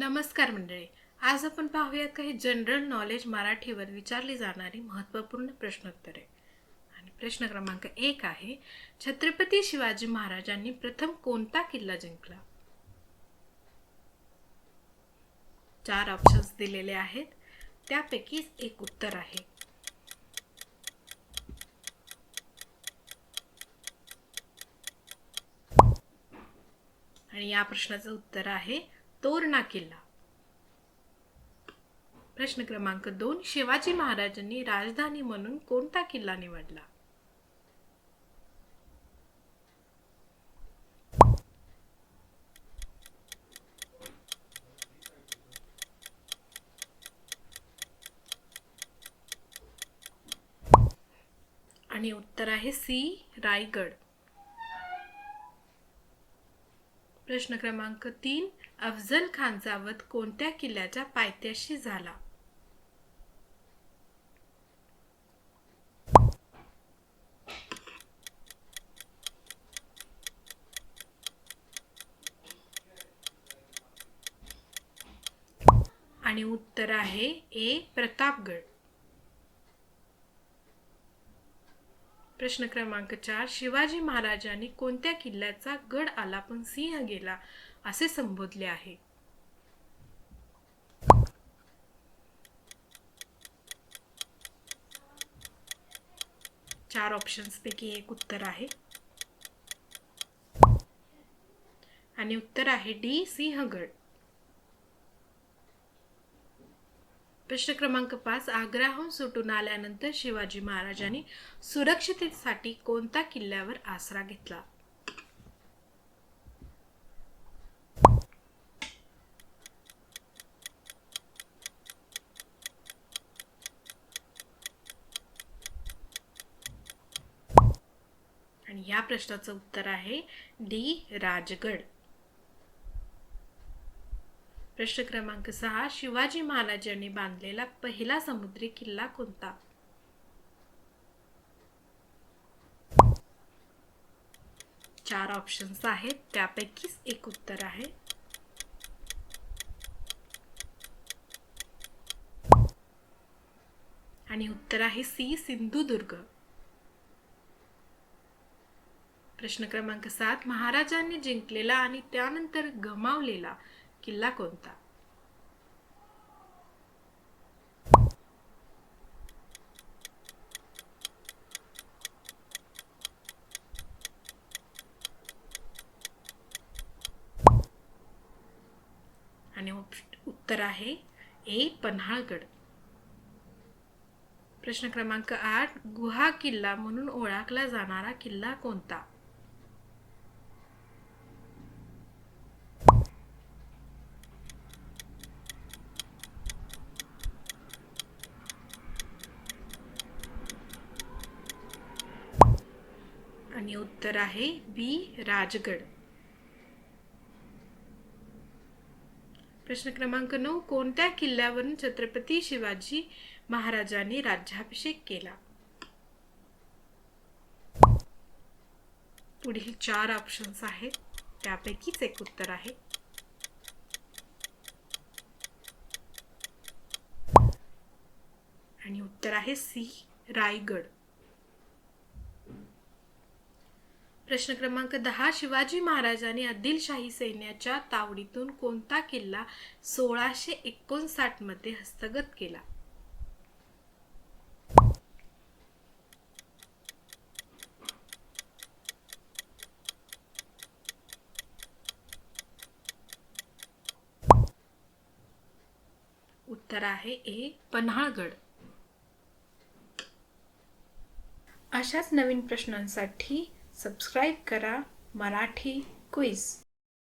नमस्कार मंडळी. आज आपण पाहूयात काही जनरल नॉलेज मराठीवर विचारली जाणारी महत्त्वपूर्ण प्रश्नोत्तरे. आणि प्रश्न क्रमांक एक आहे छत्रपती शिवाजी महाराजांनी प्रथम कोणता किल्ला जिंकला? चार ऑप्शन्स दिलेले आहेत. त्यापैकीच एक उत्तर आहे. आणि या प्रश्नाचं उत्तर आहे तोरणा किल्ला. प्रश्न क्रमांक दोन. शिवाजी महाराजांनी राजधानी म्हणून कोणता किल्ला निवडला? आणि उत्तर आहे सी. रायगड. प्रश्न क्रमांक तीन अफजल खानचा वध कोणत्या किल्ल्याच्या पायथ्याशी झाला? आणि उत्तर आहे ए प्रतापगड. प्रश्न क्रमांक चार शिवाजी महाराजांनी कोणत्या किल्ल्याचा गड आला पण सिंह गेला असे संबोधले आहे. चार ऑप्शन्स पैकी एक उत्तर आहे. आणि उत्तर आहे डी सिंहगड. प्रश्न क्रमांक पाच आग्राहून सुटून आल्यानंतर शिवाजी महाराजांनी सुरक्षिततेसाठी कोणत्या किल्ल्यावर आसरा घेतला? आणि या प्रश्नाचं उत्तर आहे डी राजगड. प्रश्न क्रमांक सहा शिवाजी महाराजांनी बांधलेला पहिला समुद्री किल्ला कोणता? चार ऑप्शन्स आहेत त्यापैकीच एक उत्तर आहे. आणि उत्तर आहे सी सिंधुदुर्ग. प्रश्न क्रमांक सात महाराजांनी जिंकलेला आणि त्यानंतर गमावलेला किल्ला कोणता आणि उत्तर आहे ए पन्हाळगड. प्रश्न क्रमांक आठ गुहा किल्ला म्हणून ओळखला जाणारा किल्ला कोणता? आणि उत्तर आहे बी राजगड. प्रश्न क्रमांक नऊ कोणत्या किल्ल्यावरून छत्रपती शिवाजी महाराजांनी राज्याभिषेक केला? पुढील चार ऑप्शन्स आहेत त्यापैकीच एक उत्तर आहे. आणि उत्तर आहे सी रायगड. प्रश्न क्रमांक दहा शिवाजी महाराजांनी आदिलशाही सैन्याच्या तावडीतून कोणता किल्ला सोळाशे एकोणसाठमध्ये हस्तगत केला? उत्तर आहे ए पन्हाळगड. अशाच नवीन प्रश्नांसाठी सबस्क्राईब करा मराठी क्विज.